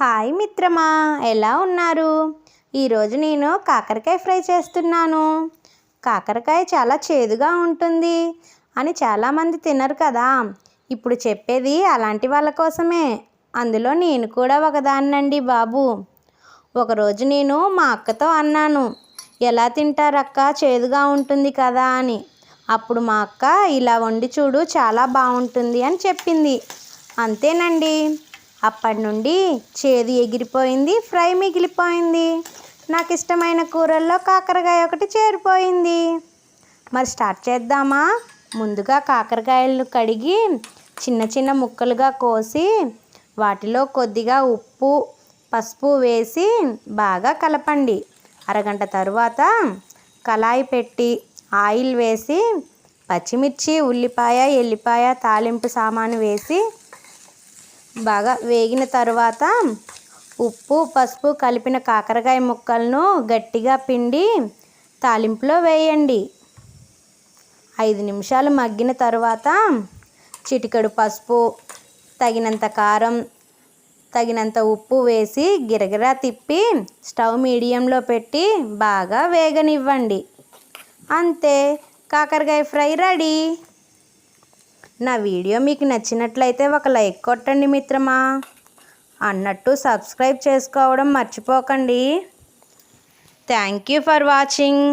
Hi మిత్రమా ఎలా ఉన్నారు? ఈరోజు నేను కాకరకాయ ఫ్రై చేస్తున్నాను. కాకరకాయ చాలా చేదుగా ఉంటుంది అని చాలామంది తినరు కదా. ఇప్పుడు చెప్పేది అలాంటి వాళ్ళ కోసమే. అందులో నేను కూడా ఒకదాన్నండి బాబు. ఒకరోజు నేను మా అక్కతో అన్నాను ఎలా తింటారక్క చేదుగా ఉంటుంది కదా అని. అప్పుడు మా అక్క ఇలా వండి చూడు చాలా బాగుంటుంది అని చెప్పింది. అంతేనండి. అప్పటి నుండి చేదు ఎగిరిపోయింది ఫ్రై మిగిలిపోయింది. నాకు ఇష్టమైన కూరల్లో కాకరకాయ ఒకటి చేరిపోయింది. మరి స్టార్ట్ చేద్దామా? ముందుగా కాకరకాయలను కడిగి చిన్న చిన్న ముక్కలుగా కోసి వాటిలో కొద్దిగా ఉప్పు పసుపు వేసి బాగా కలపండి. అరగంట తరువాత కళాయి పెట్టి ఆయిల్ వేసి పచ్చిమిర్చి ఉల్లిపాయ ఎల్లిపాయ తాలింపు సామాను వేసి బాగా వేగిన తర్వాత ఉప్పు పసుపు కలిపిన కాకరకాయ ముక్కలను గట్టిగా పిండి తాలింపులో వేయండి. ఐదు నిమిషాలు మగ్గిన తర్వాత చిటికెడు పసుపు తగినంత కారం తగినంత ఉప్పు వేసి గిరగిరా తిప్పి స్టవ్ మీడియంలో పెట్టి బాగా వేగనివ్వండి. అంతే. కాకరకాయ ఫ్రై రెడీ. నా వీడియో మీకు నచ్చినట్లయితే ఒక లైక్ కొట్టండి మిత్రమా. అన్నట్టు సబ్స్క్రైబ్ చేసుకోవడం మర్చిపోకండి. Thank you for watching.